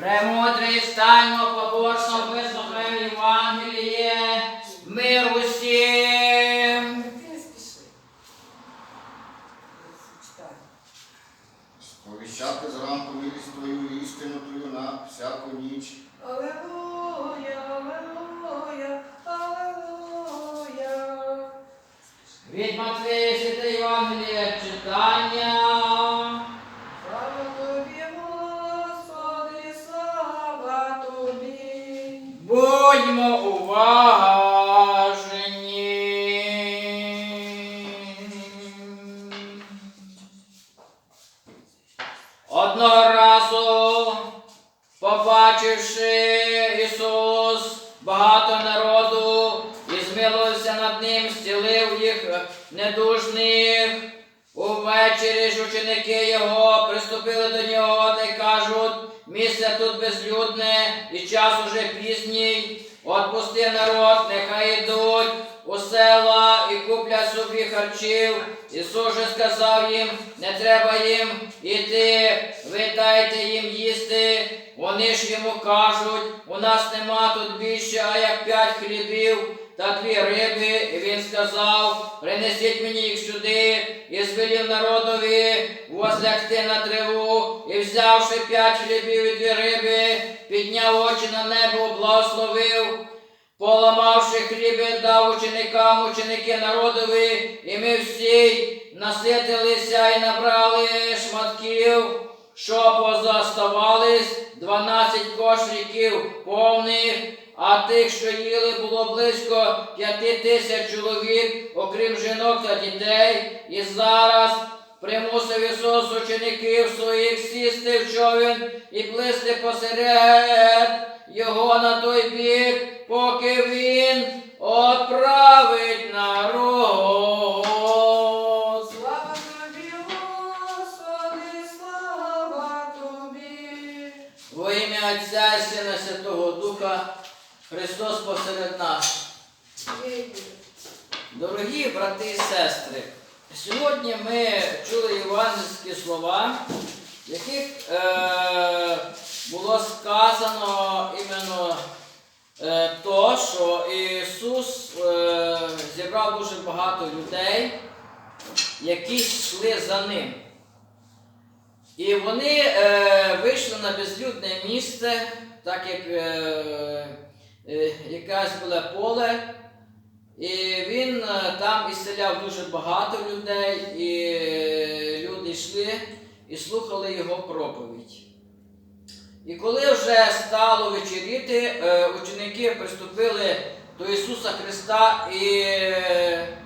Премудрий станьмо побожно вислухаємо Євангеліє, ним, їх недужних. Увечері ж ученики його приступили до нього та й кажуть, місце тут безлюдне і час уже пізній. Отпусти народ, нехай йдуть у села і куплять собі харчів. Ісус же сказав їм, не треба їм іти, ви дайте їм їсти. Вони ж йому кажуть, у нас нема тут більше, а як п'ять хлібів та дві риби. І він сказав, принесіть мені їх сюди, і звелів народові возлягти на триву, і взявши п'ять хлібів і дві риби, підняв очі на небо, благословив. Поламавши хліби, дав ученикам, ученики народові, і ми всі наситилися і набрали шматків, що позаставались, дванадцять кошиків повних, а тих, що їли, було близько п'яти тисяч чоловік, окрім жінок та дітей. І зараз примусив Ісус учеників своїх сісти в човен і плисти посеред його на той бік, поки він отправить народ. Слава тобі, слава тобі. Во ім'я Отця і Сина Святого Духа Христос посеред нас. Дорогі брати і сестри, сьогодні ми чули євангельські слова, в яких е, було сказано іменно е, то, що Ісус е, зібрав дуже багато людей, які йшли за ним. І вони е, вийшли на безлюдне місце, так як е, якесь було поле. І він е, там ісцеляв дуже багато людей, і е, люди йшли і слухали його проповідь. І коли вже стало вечеріти, е, ученики приступили до Ісуса Христа і е,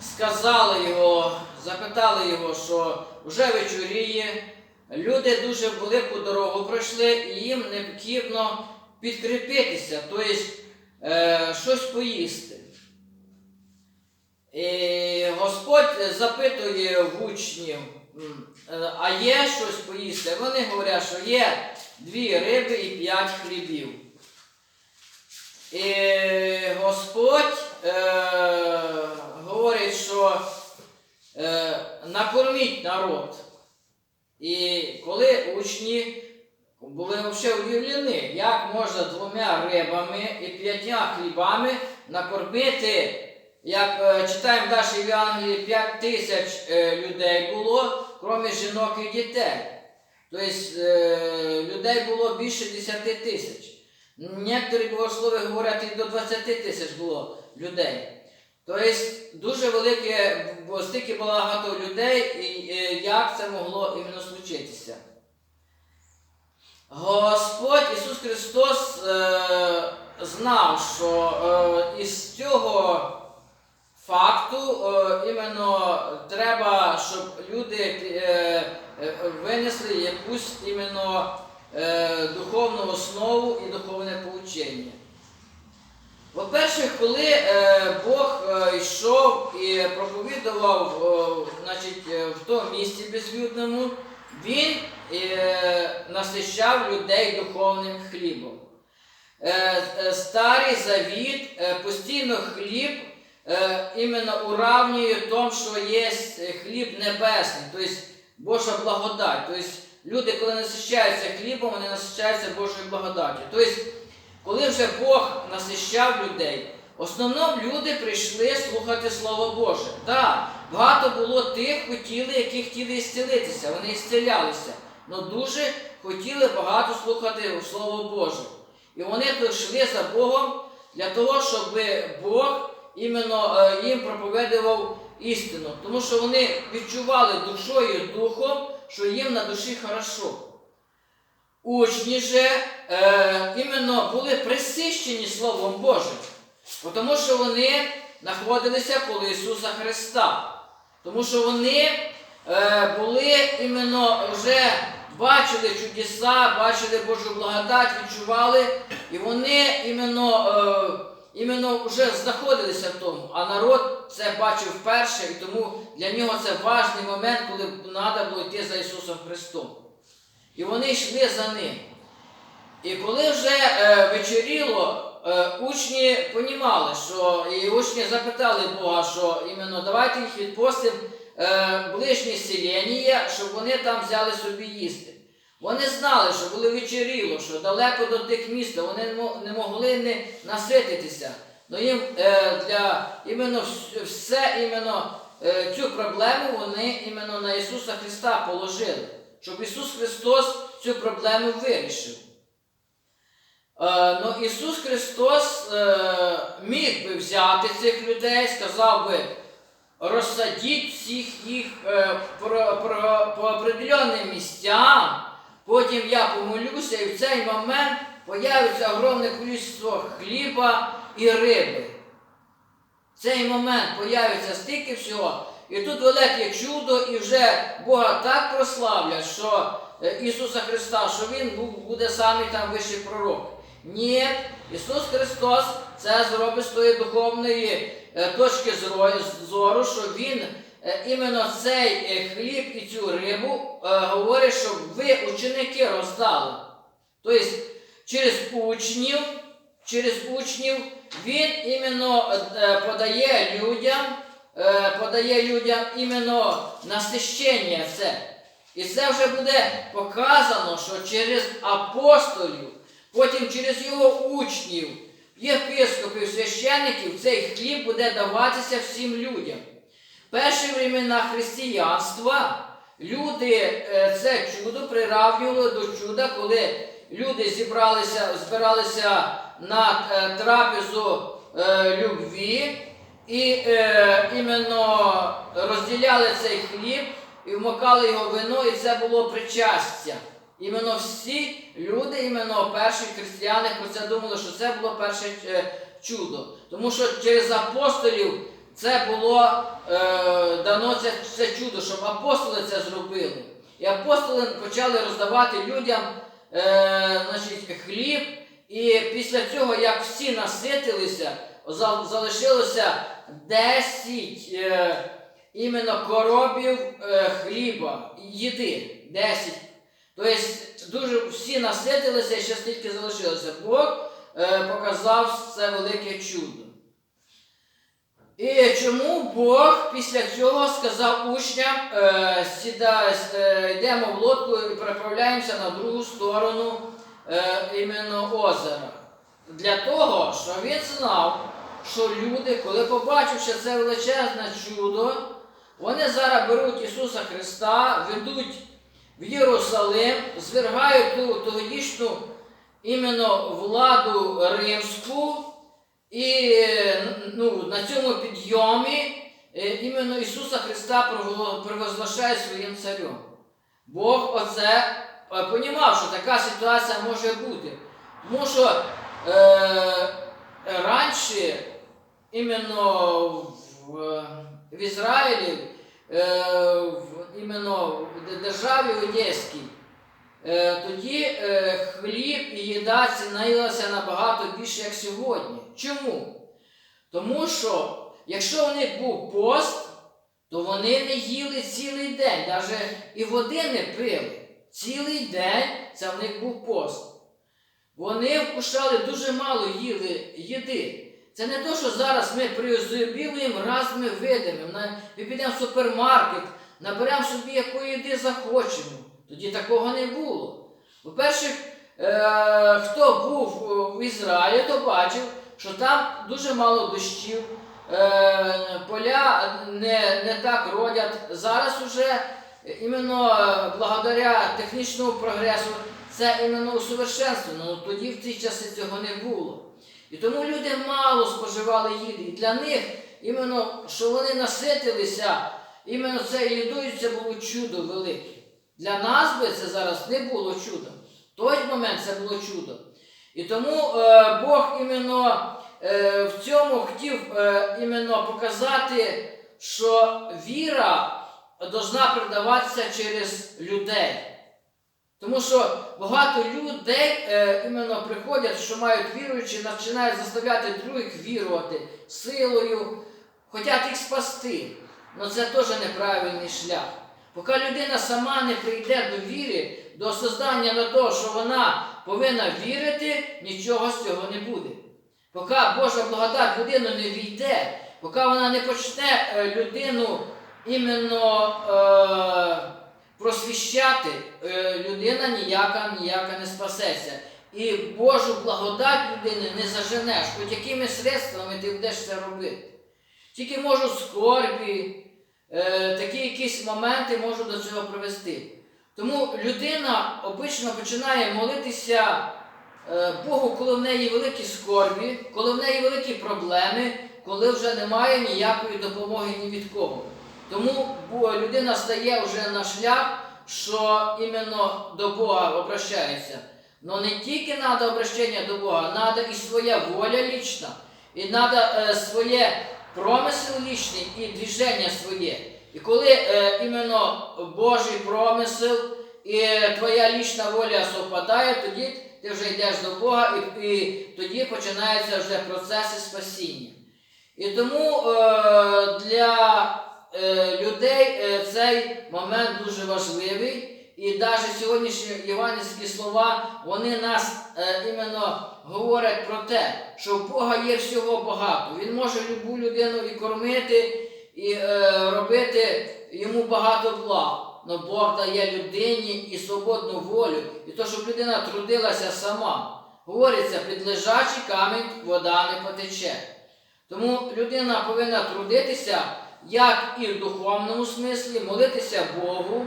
сказали його, запитали його, що вже вечоріє, люди дуже велику дорогу пройшли, і їм необхідно підкріпитися, тобто е, щось поїсти. І Господь запитує в учнів, е, а є щось поїсти? Вони говорять, що є дві риби і п'ять хлібів. І Господь е, говорить, що е, накорміть народ. І коли учні були взагалі удивлені, як можна двома рибами і п'ятьма хлібами накормити, як е, читаємо далі в Євангелії, 5 тисяч е, людей було, крім жінок і дітей. Тобто е, людей було більше 10 тисяч. Некоторі богослови говорять, і до 20 тисяч було людей. Тобто дуже велике, стільки багато людей, і як це могло іменно случитися. Господь Ісус Христос е, знав, що е, із цього факту е, іменно треба, щоб люди е, винесли якусь іменно е, духовну основу і духовне поучення. По-перше, коли е, Бог е, йшов і проповідував е, значить, е, в тому місці безлюдному, він е, насищав людей духовним хлібом. Е, е, Старий завіт е, постійно хліб е, іменно уравнює тому, що є хліб небесний, тобто Божа благодать. Тобто люди, коли насищаються хлібом, вони насищаються Божою благодаттю. Тобто, коли вже Бог насищав людей, в основному люди прийшли слухати Слово Боже. Так, багато було тих хотіли, які хотіли ісцілитися, вони ісцілялися. але дуже хотіли багато слухати Слово Боже. І вони йшли за Богом для того, щоб Бог іменно е, їм проповідував істину. Тому що вони відчували душою і духом, що їм на душі хорошо. Учні же е, іменно були присищені Словом Божим, тому що вони знаходилися коло Ісуса Христа. Тому що вони е, були іменно вже бачили чудеса, бачили Божу благодать, відчували, і вони іменно, е, іменно вже знаходилися в тому. А народ це бачив вперше, і тому для нього це важний момент, коли треба було йти за Ісусом Христом. І вони йшли за ним. І коли вже е, вечеріло, учні понімали, що і учні запитали Бога, що іменно давайте їх відпустимо е, ближнє селення, щоб вони там взяли собі їсти. Вони знали, що коли вечеріло, що далеко до тих міст, вони не могли не насититися. Но їм е, для іменно все іменно е, цю проблему вони іменно на Ісуса Христа положили, щоб Ісус Христос цю проблему вирішив. Ісус Христос е, міг би взяти цих людей, сказав би, розсадіть всіх їх е, про, про, по определенним місцям, потім я помолюся, і в цей момент появиться огромне кількість хліба і риби. В цей момент появиться стільки всього, і тут велике чудо, і вже Бога так прославлять, що е, Ісуса Христа, що Він буде самий там вищий пророк. Ні, Ісус Христос це зробить з тої духовної е, точки зору, що Він е, іменно цей е, хліб і цю рибу говорить, щоб ви ученики роздали. Тобто через учнів, через учнів він іменно подає людям, подає людям іменно насищення це. І це вже буде показано, що через апостолів, потім через його учнів, єпископів, священників цей хліб буде даватися всім людям. Перші времена християнства люди е, це чудо приравнювали до чуда, коли люди зібралися, збиралися на е, трапезу е, любві і іменно розділяли цей хліб і вмокали його вино, і це було причастя. Іменно всі люди, іменно перші християни про це думали, що це було перше е, чудо. Тому що через апостолів це було е, дано це, це чудо, щоб апостоли це зробили. І апостоли почали роздавати людям е, значить, хліб. І після цього, як всі наситилися, залишилося 10 е, іменно коробів е, хліба, їди. 10. Тобто дуже всі наситилися і ще стільки залишилося. Бог е, показав це велике чудо. І чому Бог після цього сказав учням, е, сіда, е, йдемо в лодку і переправляємося на другу сторону е, іменно озера. Для того, що він знав, що люди, коли побачивши це величезне чудо, вони зараз беруть Ісуса Христа, ведуть в Єрусалим, звергають ту тодішню іменно владу римську, і е, ну, на цьому підйомі е, іменно Ісуса Христа прово- провозглашає своїм царем. Бог оце е, понімав, що така ситуація може бути. Тому що е, раніше іменно в, в Ізраїлі, е, в, іменно в державі Одеській, Е, тоді е, хліб і їда цінилися набагато більше, як сьогодні. Чому? Тому що якщо у них був пост, то вони не їли цілий день, навіть і води не пили. Цілий день це в них був пост. Вони вкушали дуже мало їли їди. Це не то, що зараз ми приозобілуємо разними видами. На- Ми підемо в супермаркет, наберемо собі якої їди захочемо. Тоді такого не було. По-перше, е, хто був в Ізраїлі, то бачив, що там дуже мало дощів, е, поля не, не так родять. Зараз уже іменно благодаря технічному прогресу це іменно усовершенствовано. Ну, тоді в ті часи цього не було. І тому люди мало споживали їди. І для них іменно, що вони наситилися, іменно це їдою це було чудо велике. Для нас би це зараз не було чудом. В той момент це було чудо. І тому е, Бог іменно е, в цьому хотів е, іменно показати, що віра должна передаватися через людей. Тому що багато людей е, іменно приходять, що мають віруючі, починають заставляти других вірувати силою, хочуть їх спасти. Але це теж неправильний шлях. Поки людина сама не прийде до віри, до осознання на те, що вона повинна вірити, нічого з цього не буде. Поки Божа благодать людину не війде, поки вона не почне е, людину іменно е, просвіщати, е, людина ніяка, ніяка не спасеться. І Божу благодать людини не заженеш, хоч якими средствами ти будеш це робити. Тільки можуть скорбі, е, такі якісь моменти можуть до цього привести. Тому людина обично починає молитися е, Богу, коли в неї великі скорбі, коли в неї великі проблеми, коли вже немає ніякої допомоги ні від кого. Тому людина стає вже на шлях, що іменно до Бога обращається. Но не тільки треба обращення до Бога, треба і своя воля лічна, і треба е, своє промисел лічний і движення своє. І коли е, іменно Божий промисел і твоя лічна воля совпадає, тоді ти вже йдеш до Бога, і, і тоді починаються вже процеси спасіння. І тому е, для е, людей е, цей момент дуже важливий. І навіть сьогоднішні євангельські слова, вони нас е, іменно говорять про те, що в Бога є всього багато. Він може любу людину і кормити, і е, робити йому багато благ. Но Бог дає людині і свободну волю, і то, щоб людина трудилася сама. Говориться, під лежачий камінь вода не потече. Тому людина повинна трудитися як і в духовному смислі, молитися Богу,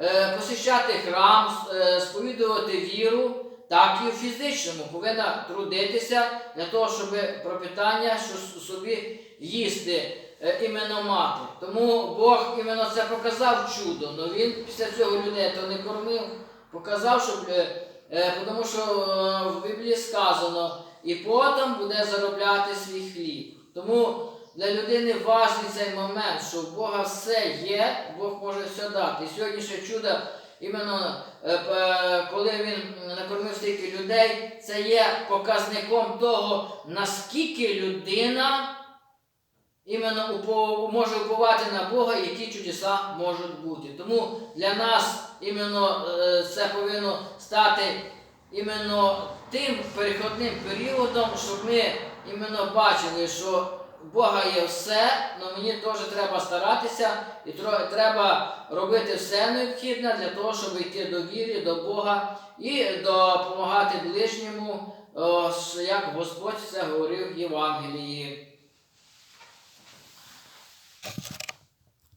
е, посещати храм, е, сповідувати віру, так і в фізичному. Повинна трудитися для того, щоб пропитання що собі їсти е, іменно мати. Тому Бог іменно це показав чудо. Но він після цього людей то не кормив, показав, щоб, е, е, тому що в Біблії сказано, і потім буде заробляти свій хліб. Тому для людини важливий цей момент, що в Бога все є, Бог може все дати. І сьогоднішнє чудо, іменно е, е, коли він накормив стільки людей, це є показником того, наскільки людина іменно може уповати на Бога, які чудеса можуть бути. Тому для нас іменно е, це повинно стати іменно тим переходним періодом, щоб ми іменно бачили, що в Бога є все, але мені теж треба старатися і треба робити все необхідне для того, щоб йти до віри, до Бога і допомагати ближньому, як Господь це говорив в Євангелії.